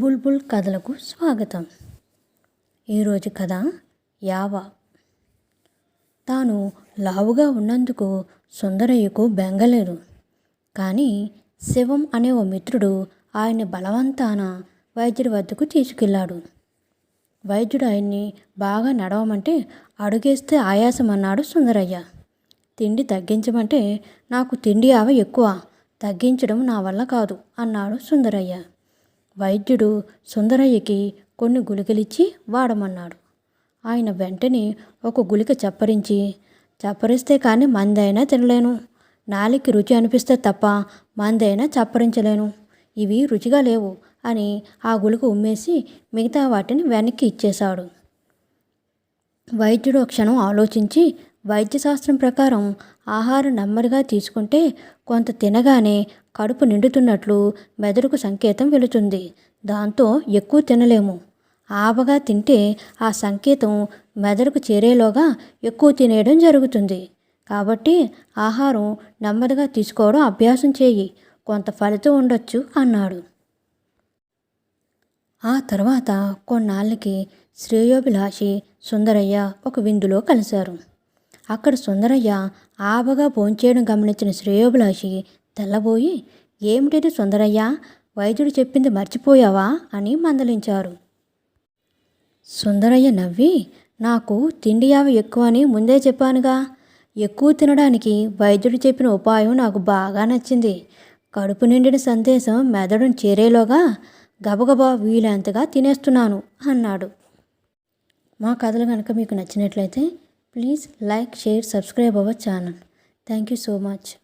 బుల్బుల్ కథలకు స్వాగతం ఈరోజు కథ యావ తాను లావుగా ఉన్నందుకు సుందరయ్యకు బెంగలేదు కానీ శివం అనే ఓ మిత్రుడు ఆయన్ని బలవంతాన వైద్యుడి వద్దకు తీసుకెళ్ళాడు వైద్యుడు ఆయన్ని బాగా నడవమంటే అడుగేస్తే ఆయాసం అన్నాడు సుందరయ్య తిండి తగ్గించమంటే నాకు తిండి ఆవ ఎక్కువ తగ్గించడం నా వల్ల కాదు అన్నాడు సుందరయ్య వైద్యుడు సుందరయ్యకి కొన్ని గులికలిచ్చి వాడమన్నాడు ఆయన వెంటనే ఒక గుళిక చప్పరించి చప్పరిస్తే కానీ మందైనా తినలేను నాలికి రుచి అనిపిస్తే తప్ప మందైనా చప్పరించలేను ఇవి రుచిగా లేవు అని ఆ గుళిక ఉమ్మేసి మిగతా వాటిని వెనక్కి ఇచ్చేశాడు వైద్యుడు క్షణం ఆలోచించి వైద్యశాస్త్రం ప్రకారం ఆహారం నెమ్మదిగా తీసుకుంటే కొంత తినగానే కడుపు నిండుతున్నట్లు మెదడుకు సంకేతం వెళుతుంది దాంతో ఎక్కువ తినలేము ఆవగా తింటే ఆ సంకేతం మెదడుకు చేరేలోగా ఎక్కువ తినేయడం జరుగుతుంది కాబట్టి ఆహారం నెమ్మదిగా తీసుకోవడం అభ్యాసం చేయి కొంత ఫలితం ఉండొచ్చు అన్నాడు ఆ తర్వాత కొన్నాళ్ళకి శ్రేయోభిలాషి సుందరయ్య ఒక విందులో కలిశారు అక్కడ సుందరయ్య ఆపగా భోంచేయడం గమనించిన శ్రేయోభిలాషి తెల్లబోయి ఏమిటిది సుందరయ్య వైద్యుడు చెప్పింది మర్చిపోయావా అని మందలించారు సుందరయ్య నవ్వి నాకు తిండి యావ ఎక్కువ అని ముందే చెప్పానుగా ఎక్కువ తినడానికి వైద్యుడు చెప్పిన ఉపాయం నాకు బాగా నచ్చింది కడుపు నిండిన సందేశం మెదడును చేరేలోగా గబగబా వీలంతగా తినేస్తున్నాను అన్నాడు మా కథలు కనుక మీకు నచ్చినట్లయితే Please like, share, subscribe our channel. Thank you so much.